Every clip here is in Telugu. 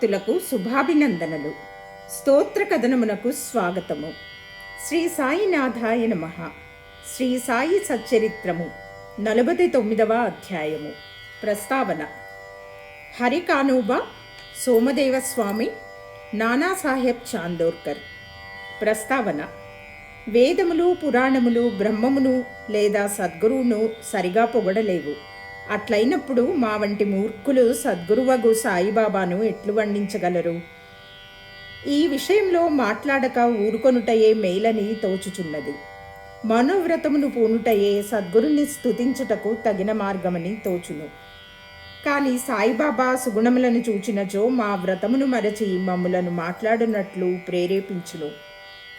భక్తులకు శుభాభినందనలు. స్తోత్ర కథనమునకు స్వాగతము. శ్రీ సాయినాథాయ నమ. శ్రీ సాయి సచ్చరిత్రము నలభై తొమ్మిదవ అధ్యాయము. ప్రస్తావన. హరికానూబ సోమదేవ స్వామి నానాసాహెబ్ చాందోర్కర్. ప్రస్తావన. వేదములు పురాణములు బ్రహ్మమును లేదా సద్గురువును సరిగా పొగడలేవు. అట్లయినప్పుడు మా వంటి మూర్ఖులు సద్గురువగు సాయిబాబాను ఎట్లు వర్ణించగలరు ఈ విషయంలో మాట్లాడక ఊరుకొనుటయే మేలని తోచుచున్నది. మనోవ్రతమును పూనుటయే సద్గురుని స్థుతించుటకు తగిన మార్గమని తోచును. కానీ సాయిబాబా సుగుణములను చూచినచో మా వ్రతమును మరచి మమ్ములను మాట్లాడునట్లు ప్రేరేపించును.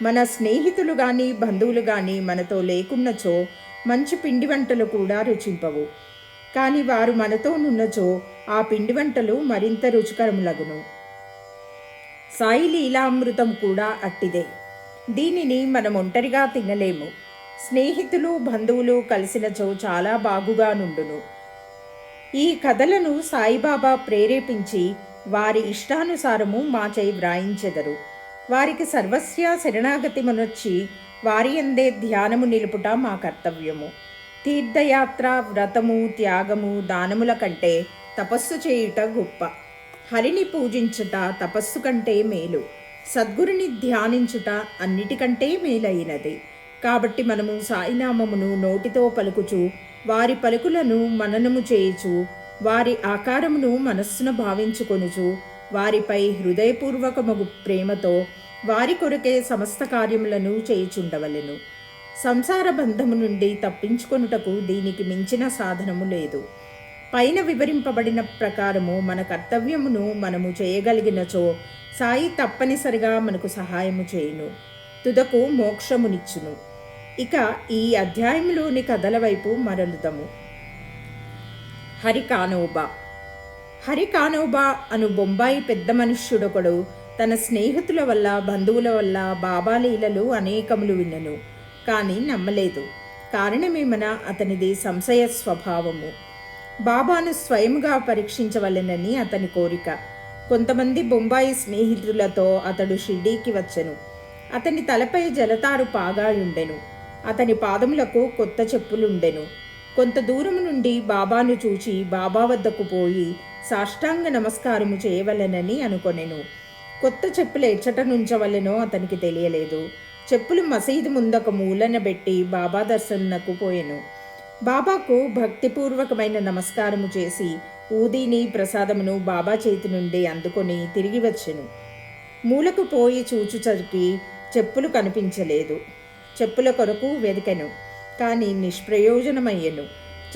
మన స్నేహితులు గాని బంధువులు గాని మనతో లేకున్నచో మంచి పిండి వంటలు కూడా రుచింపవు. కానీ వారు మనతో నున్నచో ఆ పిండి వంటలు మరింత రుచికరములగును. సాయి లీలామృతం కూడా అట్టిదే. దీనిని మనం ఒంటరిగా తినలేము. స్నేహితులు బంధువులు కలిసినచో చాలా బాగుగా నుండును. ఈ కథలను సాయిబాబా ప్రేరేపించి వారి ఇష్టానుసారము మా చేయి వ్రాయించెదరు. వారికి సర్వస్య శరణాగతి మనొచ్చి వారి అందే ధ్యానము నిలుపుట మా కర్తవ్యము. తీర్థయాత్ర వ్రతము త్యాగము దానముల కంటే తపస్సు చేయుట గొప్ప. హరిని పూజించుట తపస్సు కంటే మేలు. సద్గురుని ధ్యానించుట అన్నిటికంటే మేలైనది. కాబట్టి మనము సాయినామమును నోటితో పలుకుచు వారి పలుకులను మననము చేయుచు వారి ఆకారమును మనస్సున భావించుకొనుచు వారిపై హృదయపూర్వకమగు ప్రేమతో వారి కొరకే సమస్త కార్యములను చేయుచుండవలెను. సంసార బంధము నుండి తప్పించుకొనుటకు దీనికి మించిన సాధనము లేదు. పైన వివరింపబడిన ప్రకారము మన కర్తవ్యమును మనము చేయగలిగినచో సాయి తప్పనిసరిగా మనకు సహాయము చేయును తుదకు మోక్షమునిచ్చును. ఇక ఈ అధ్యాయంలోని కథల వైపు మరలుదము. హరికానోబా. హరికానోబా అను బొంబాయి పెద్ద మనుష్యుడొకడు తన స్నేహితుల వల్ల బంధువుల వల్ల బాబాలీలలో అనేకములు విన్నను. కానీ నమ్మలేదు. కారణమేమనా? అతనిది సంశయ స్వభావము. బాబాను స్వయంగా పరీక్షించవలెనని అతని కోరిక. కొంతమంది బొంబాయి స్నేహితులతో అతడు షిర్డీకి వచ్చెను. అతని తలపై జలతారు పాగాయుండెను. అతని పాదములకు కొత్త చెప్పులుండెను. కొంత దూరం నుండి బాబాను చూచి బాబా వద్దకు పోయి సాష్టాంగ నమస్కారము చేయవలెనని అనుకొనెను. కొత్త చెప్పులు ఎచ్చట నుంచవలెనో అతనికి తెలియలేదు. చెప్పులు మసీదు ముందొక మూలన పెట్టి బాబా దర్శనకు పోయాను. బాబాకు భక్తిపూర్వకమైన నమస్కారము చేసి ఊదీని ప్రసాదమును బాబా చేతి నుండి అందుకొని తిరిగి వచ్చెను. మూలకు పోయి చూచుచరికి చెప్పులు కనిపించలేదు. చెప్పుల కొరకు వెదికెను కానీ నిష్ప్రయోజనమయ్యను.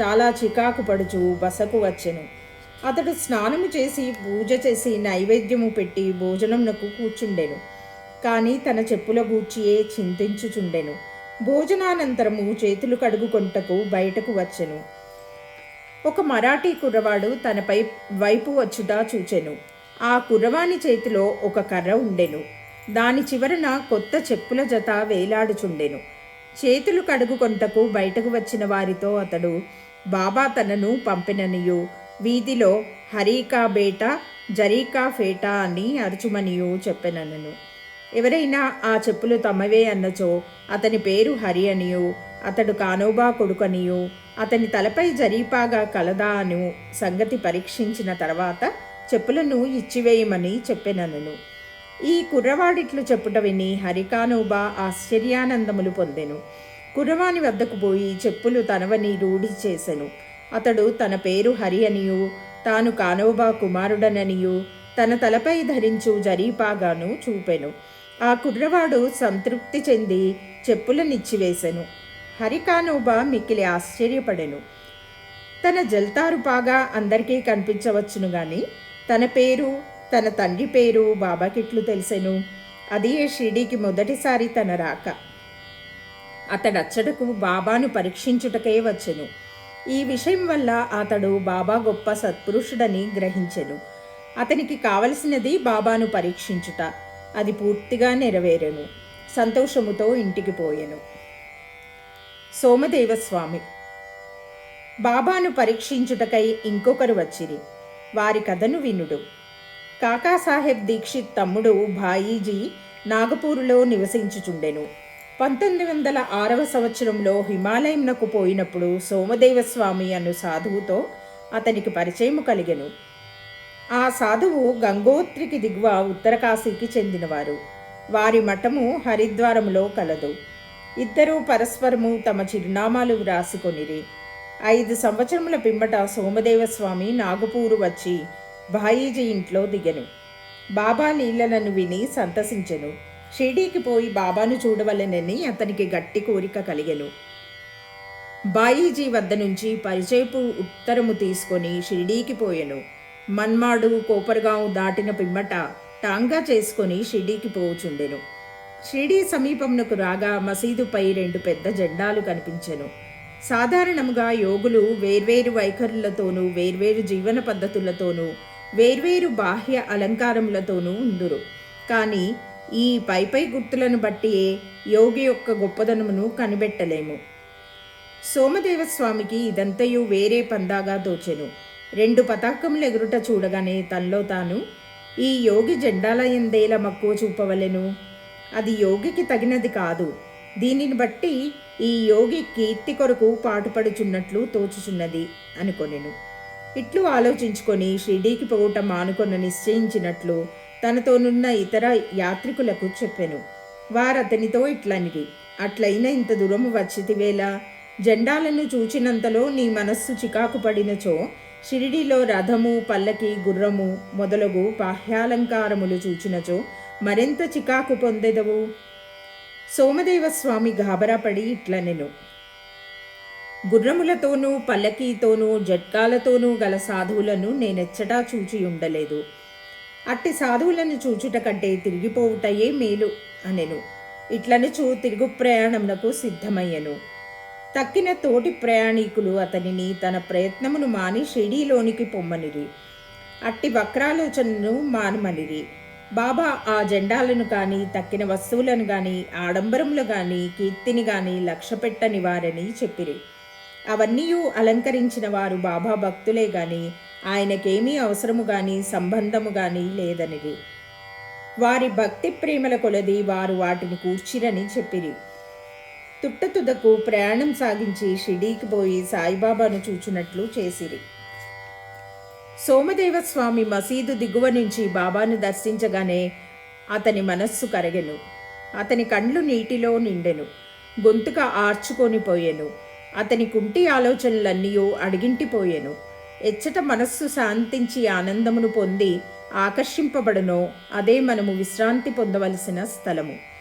చాలా చికాకు పడుచు బసకు వచ్చెను. అతడు స్నానము చేసి పూజ చేసి నైవేద్యము పెట్టి భోజనంనకు కూర్చుండెను. కానీ తన చెప్పుల గూర్చియే చింతించుచుండెను. భోజనానంతరము చేతులు కడుగుకొంటకు బయటకు వచ్చెను. ఒక మరాఠీ కుర్రవాడు తనపై వైపు వచ్చుట చూచెను. ఆ కుర్రవాని చేతిలో ఒక కర్ర ఉండెను. దాని చివరన కొత్త చెప్పుల జత వేలాడుచుండెను. చేతులు కడుగుకొంటకు బయటకు వచ్చిన వారితో అతడు బాబా తనను పంపిననియు. వీధిలో హరీకా బేట జరీకా ఫేటా అని అరుచుమనియు చెప్పెనను. ఎవరైనా ఆ చెప్పులు తమవే అన్నచో అతని పేరు హరి అనియు అతడు కానోబా కొడుకనియు అతని తలపై జరీపాగా కలదా అను సంగతి పరీక్షించిన తర్వాత చెప్పులను ఇచ్చివేయమని చెప్పెనను ఈ కుర్రవాడిట్లు చెప్పుట విని హరికానోబా ఆశ్చర్యానందములు పొందెను. కుర్రవాని వద్దకు పోయి చెప్పులు తనవని రూఢి చేసెను. అతడు తన పేరు హరి అనియు తాను కానోబా కుమారుడననియు తన తలపై ధరించు జరీపాగాను చూపెను. ఆ కుర్రవాడు సంతృప్తి చెంది చెప్పులనిచ్చివేశను హరికానోబా మిక్కిలి ఆశ్చర్యపడెను. తన జల్తారు పాగా అందరికీ కనిపించవచ్చును గాని తన పేరు తన తండ్రి పేరు బాబాకిట్లు తెలిసెను. అది షిరిడీకి మొదటిసారి తన రాక. అతడచ్చటకు బాబాను పరీక్షించుటకే వచ్చెను. ఈ విషయం వల్ల అతడు బాబా గొప్ప సత్పురుషుడని గ్రహించెను. అతనికి కావలసినది బాబాను పరీక్షించుట. అది పూర్తిగా నెరవేరెను. సంతోషముతో ఇంటికి పోయెను. సోమదేవస్వామి బాబాను పరీక్షించుటకై ఇంకొకరు వచ్చిరి. వారి కథను వినుడు. కాకాసాహెబ్ దీక్షిత్ తమ్ముడు భాయీజీ నాగపూరులో నివసించుచుండెను. పంతొమ్మిది వందల ఆరవ సంవత్సరంలో హిమాలయంనకు పోయినప్పుడు సోమదేవ స్వామి అను సాధువుతో అతనికి పరిచయం కలిగెను. ఆ సాధువు గంగోత్రికి దిగువ ఉత్తరకాశీకి చెందినవారు. వారి మఠము హరిద్వారములో కలదు. ఇద్దరూ పరస్పరము తమ చిరునామాలు వ్రాసుకొనిరి. ఐదు సంవత్సరముల పిమ్మట సోమదేవస్వామి నాగపూరు వచ్చి భాయీజీ ఇంట్లో దిగను. బాబా లీలలను విని సంతసించెను. షిర్డీకి పోయి బాబాను చూడవలెనని అతనికి గట్టి కోరిక కలిగెను. బాయీజీ వద్ద నుంచి పరిచయపు ఉత్తరము తీసుకొని షిర్డీకి పోయెను. మన్మాడు కోపర్గాం దాటిన పిమ్మట టాంగా చేసుకొని షిడీకి పోవుచుండెను షిడీ సమీపమునకు రాగా మసీదుపై రెండు పెద్ద జెండాలు కనిపించెను. సాధారణముగా యోగులు వేర్వేరు వైఖరులతోనూ వేర్వేరు జీవన పద్ధతులతోనూ వేర్వేరు బాహ్య అలంకారములతోనూ ఉందురు. కానీ ఈ పైపై గుర్తులను బట్టియే యోగి యొక్క గొప్పదనమును కనిపెట్టలేము సోమదేవస్వామికి ఇదంతయు వేరే పందాగా తోచెను. రెండు పతాకములు ఎగురుట చూడగానే తనలో తాను ఈ యోగి జెండాల ఎందేలా మక్కువ చూపవలెను? అది యోగికి తగినది కాదు. దీనిని బట్టి ఈ యోగి కీర్తి కొరకు పాటుపడుచున్నట్లు తోచుచున్నది అనుకొనెను. ఇట్లు ఆలోచించుకొని షిర్డీకి పోవటం మానుకొన్న నిశ్చయించినట్లు తనతోనున్న ఇతర యాత్రికులకు చెప్పెను. వారతనితో ఇట్లనిది అట్లయిన ఇంత దూరము వచ్చితివేళ? జెండాలను చూచినంతలో నీ మనస్సు చికాకు పడినచో షిరిడిలో రథము పల్లకి గుర్రము మొదలగు బాహ్యాలంకారములు చూచినచో మరెంత చికాకు పొందెదవు? సోమదేవస్వామి గాబరాపడి ఇట్లనెను గుర్రములతోనూ పల్లకీతోనూ జట్కాలతోనూ గల సాధువులను నేనెచ్చటా చూచి ఉండలేదు అట్టి సాధువులను చూచుట కంటే తిరిగిపోవుటయే మేలు అనెను. ఇట్లనుచు తిరుగు ప్రయాణమునకు సిద్ధమయ్యను. తక్కిన తోటి ప్రయాణికులు అతనిని తన ప్రయత్నమును మాని షిడీలోనికి పొమ్మనిరి. అట్టి వక్రాలోచనను మానమనిరి. బాబా ఆ జెండాలను కానీ తక్కిన వస్తువులను కానీ ఆడంబరములు కానీ కీర్తిని కానీ లక్ష్యపెట్టని వారని చెప్పిరి. అవన్నీ అలంకరించిన వారు బాబా భక్తులే గాని ఆయనకేమీ అవసరము గాని సంబంధము గాని లేదనిది వారి భక్తి ప్రేమల కొలది వారు వాటిని కూర్చిరని చెప్పిరి. తుట్టతుదకు ప్రయాణం సాగించి షిడీకి పోయి సాయిబాబాను చూచున్నట్లు చేసిరి. సోమదేవస్వామి మసీదు దిగువ నుంచి బాబాను దర్శించగానే అతని మనస్సు కరగెను. అతని కండ్లు నీటిలో నిండెను. గొంతుక ఆర్చుకొని పోయెను. అతని కుంటి ఆలోచనలన్నీ అడిగింటిపోయెను ఎచ్చట మనస్సు శాంతించి ఆనందమును పొంది ఆకర్షింపబడనో. అదే మనము విశ్రాంతి పొందవలసిన స్థలము.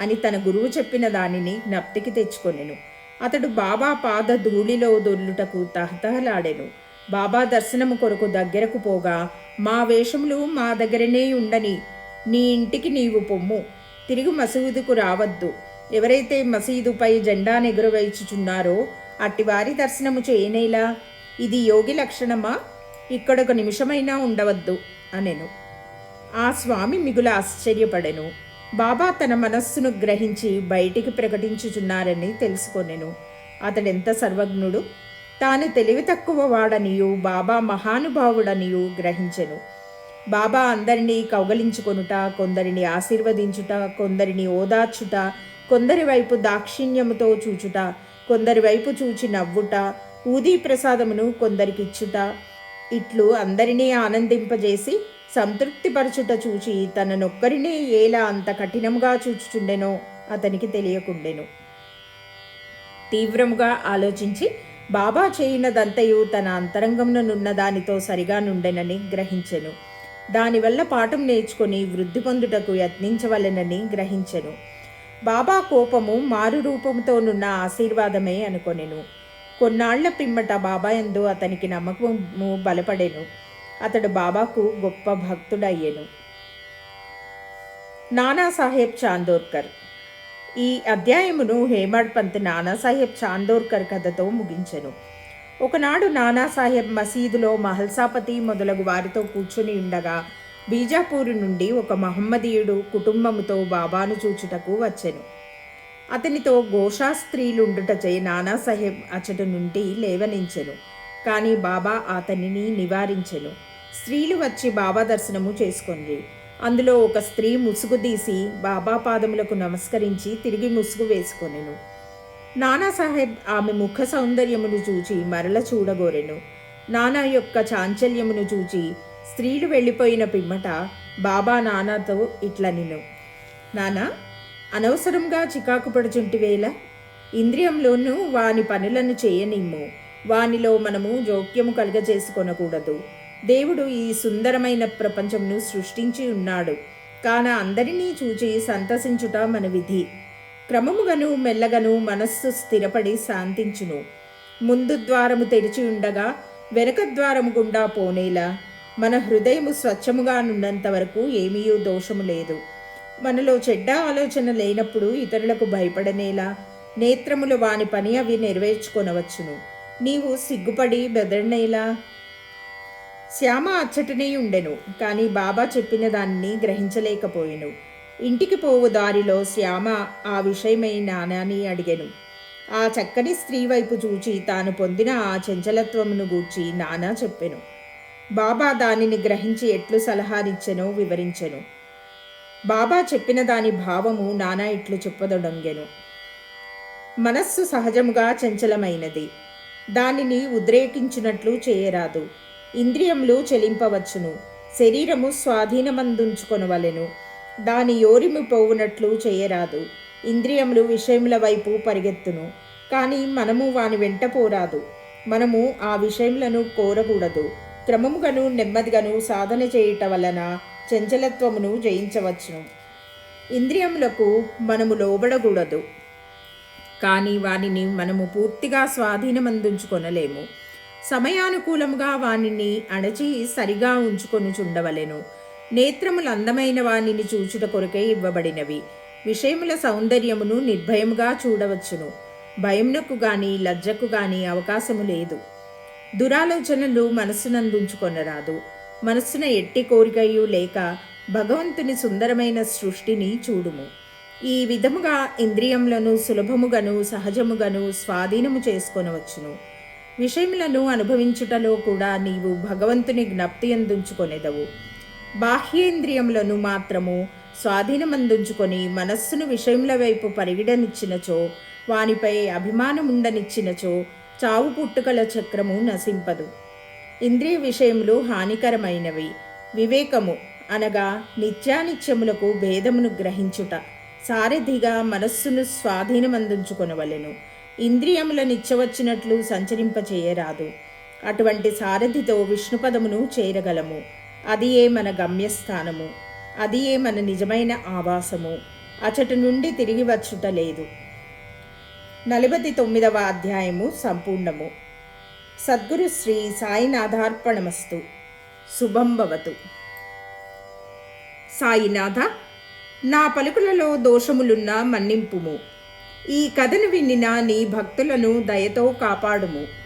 అని తన గురువు చెప్పిన దానిని జ్ఞప్తికి తెచ్చుకొనెను. అతడు బాబా పాద ధూళిలో దొల్లుటకు తహతహలాడెను. బాబా దర్శనము కొరకు దగ్గరకు పోగా మా వేషములు మా దగ్గరనే ఉండని నీ ఇంటికి నీవు పొమ్ము. తిరిగి మసీదుకు రావద్దు. ఎవరైతే మసీదుపై జెండాను ఎగురవేచుచున్నారో అట్టివారి దర్శనము చేయనేలా? ఇది యోగి లక్షణమా? ఇక్కడొక నిమిషమైనా ఉండవద్దు అనెను. ఆ స్వామి మిగుల ఆశ్చర్యపడెను. బాబా తన మనస్సును గ్రహించి బయటికి ప్రకటించుచున్నారని తెలుసుకొనెను. అతడెంత సర్వజ్ఞుడు? తాను తెలివి తక్కువ వాడనియు బాబా మహానుభావుడనియు గ్రహించెను. బాబా అందరినీ కౌగలించుకొనుట కొందరిని ఆశీర్వదించుట కొందరిని ఓదార్చుట కొందరి వైపు దాక్షిణ్యముతో చూచుట కొందరి వైపు చూచి నవ్వుట ఊదీ ప్రసాదమును కొందరికిచ్చుట ఇట్లు అందరినీ ఆనందింపజేసి సంతృప్తిపరచుట చూచి తననొక్కరినే ఎలా అంత కఠినంగా చూచుచుండెనో అతనికి తెలియకుండెను. తీవ్రముగా ఆలోచించి బాబా చేయినదంతయు తన అంతరంగంలోనున్న దానితో సరిగా నుండెనని గ్రహించెను. దానివల్ల పాఠం నేర్చుకొని వృద్ధి పొందుటకు యత్నించవలెనని గ్రహించెను. బాబా కోపము మారు రూపంతోనున్న ఆశీర్వాదమే అనుకొనెను. కొన్నాళ్ళ పిమ్మట బాబా ఎందు అతనికి నమ్మకము బలపడెను. అతడు బాబాకు గొప్ప భక్తుడయ్యెను. నానాసాహెబ్ చాందోర్కర్. ఈ అధ్యాయమును హేమడ్ పంత్ నానాసాహెబ్ చాందోర్కర్ కథతో ముగించెను. ఒకనాడు నానాసాహెబ్ మసీదులో మహల్సాపతి మొదలగు వారితో కూర్చుని ఉండగా బీజాపూర్ నుండి ఒక మహమ్మదీయుడు కుటుంబముతో బాబాను చూచుటకు వచ్చెను. అతనితో గోషా స్త్రీలుండుటచే నానాసాహెబ్ అచట నుండి లేవనించెను. కానీ బాబా అతనిని నివారించెను. స్త్రీలు వచ్చి బాబా దర్శనము చేసుకుంది అందులో ఒక స్త్రీ ముసుగు తీసి బాబా పాదములకు నమస్కరించి తిరిగి ముసుగు వేసుకొనెను. నానాసాహెబ్ ఆమె ముఖ సౌందర్యమును చూచి మరల చూడగోరెను. నానా యొక్క చాంచల్యమును చూచి స్త్రీలు వెళ్ళిపోయిన పిమ్మట బాబా నానాతో ఇట్ల నిను. నానా అనవసరంగా చికాకు పడుచుంటివేళ ఇంద్రియంలోనూ వాని పనులను చేయనిమ్ము. వానిలో మనము జోక్యము కలుగజేసుకొనకూడదు. దేవుడు ఈ సుందరమైన ప్రపంచమును సృష్టించి ఉన్నాడు. కాన అందరినీ చూచి సంతసించుట మన విధి. క్రమముగను మెల్లగను మనస్సు స్థిరపడి శాంతించును. ముందు ద్వారము తెరిచి ఉండగా వెనక ద్వారము గుండా పోనేలా? మన హృదయము స్వచ్ఛముగా నున్నంత వరకు ఏమీ దోషము లేదు. మనలో చెడ్డ ఆలోచన లేనప్పుడు ఇతరులకు భయపడనేలా? నేత్రములు వాని పని అవి నెరవేర్చుకొనవచ్చును. నీవు సిగ్గుపడి బెదరనేలా? శ్యామ అచ్చటనే ఉండెను కానీ బాబా చెప్పిన దాన్ని గ్రహించలేకపోయాను. ఇంటికి పోవు దారిలో శ్యామ ఆ విషయమై నానాని అడిగాను. ఆ చక్కని స్త్రీ వైపు చూచి తాను పొందిన ఆ చంచలత్వమును గూర్చి నానా చెప్పెను. బాబా దానిని గ్రహించి ఎట్లు సలహానిచ్చెనో వివరించెను. బాబా చెప్పిన దాని భావము నానా ఇట్లు చెప్పదొడంగెను. మనస్సు సహజముగా చంచలమైనది. దానిని ఉద్రేకించినట్లు చేయరాదు. ఇంద్రియములు చెలింపవచ్చును. శరీరము స్వాధీనమందుంచుకొనవలెను. దాని యోరిమి పోవునట్లు చేయరాదు. ఇంద్రియములు విషయముల వైపు పరిగెత్తును. కానీ మనము వాని వెంట పోరాదు. మనము ఆ విషయములను కోరకూడదు. క్రమముగను నెమ్మదిగను సాధన చేయుట వలన చంచలత్వమును జయించవచ్చును. ఇంద్రియములకు మనము లోబడకూడదు. కానీ వానిని మనము పూర్తిగా స్వాధీనమందుంచుకొనలేము. సమయానుకూలముగా వానిని అణచి సరిగా ఉంచుకొని చుండవలెను నేత్రములు అందమైన వానిని చూచుట కొరకే ఇవ్వబడినవి. విషయముల సౌందర్యమును నిర్భయముగా చూడవచ్చును. భయమునకు గాని లజ్జకు గాని అవకాశము లేదు. దురాలోచనలు మనస్సునందుంచుకొనరాదు. మనస్సున ఎట్టి కోరికయు లేక భగవంతుని సుందరమైన సృష్టిని చూడుము. ఈ విధముగా ఇంద్రియములను సులభముగను సహజముగను స్వాధీనము చేసుకొనవచ్చును. విషయములను అనుభవించుటలో కూడా నీవు భగవంతుని జ్ఞప్తి అందించుకొనేదవు బాహ్యేంద్రియములను మాత్రము స్వాధీనమందుంచుకొని మనస్సును విషయముల వైపు పరిగిడనిచ్చినచో వానిపై అభిమానముండనిచ్చినచో చావు పుట్టుకల చక్రము నశింపదు. ఇంద్రియ విషయములు హానికరమైనవి. వివేకము అనగా నిత్యానిత్యములకు భేదమును గ్రహించుట. సారథిగా మనస్సును స్వాధీనమందించుకొనవలెను. ఇంద్రియముల నిచ్చవచ్చినట్లు సంచరింపచేయరాదు. అటువంటి సారథితో విష్ణుపదమును చేరగలము. అది ఏ మన గమ్యస్థానము. అది ఏ మన నిజమైన ఆవాసము. అచట నుండి తిరిగి వచ్చుట లేదు. నలభై తొమ్మిదవ అధ్యాయము సంపూర్ణము. సద్గురు శ్రీ సాయినాథార్పణమస్తు. శుభం భవతు. సాయినాథ నా పలుకులలో దోషములున్న మన్నింపుము. ఈ కథను వినిన నీ భక్తులను దయతో కాపాడుము.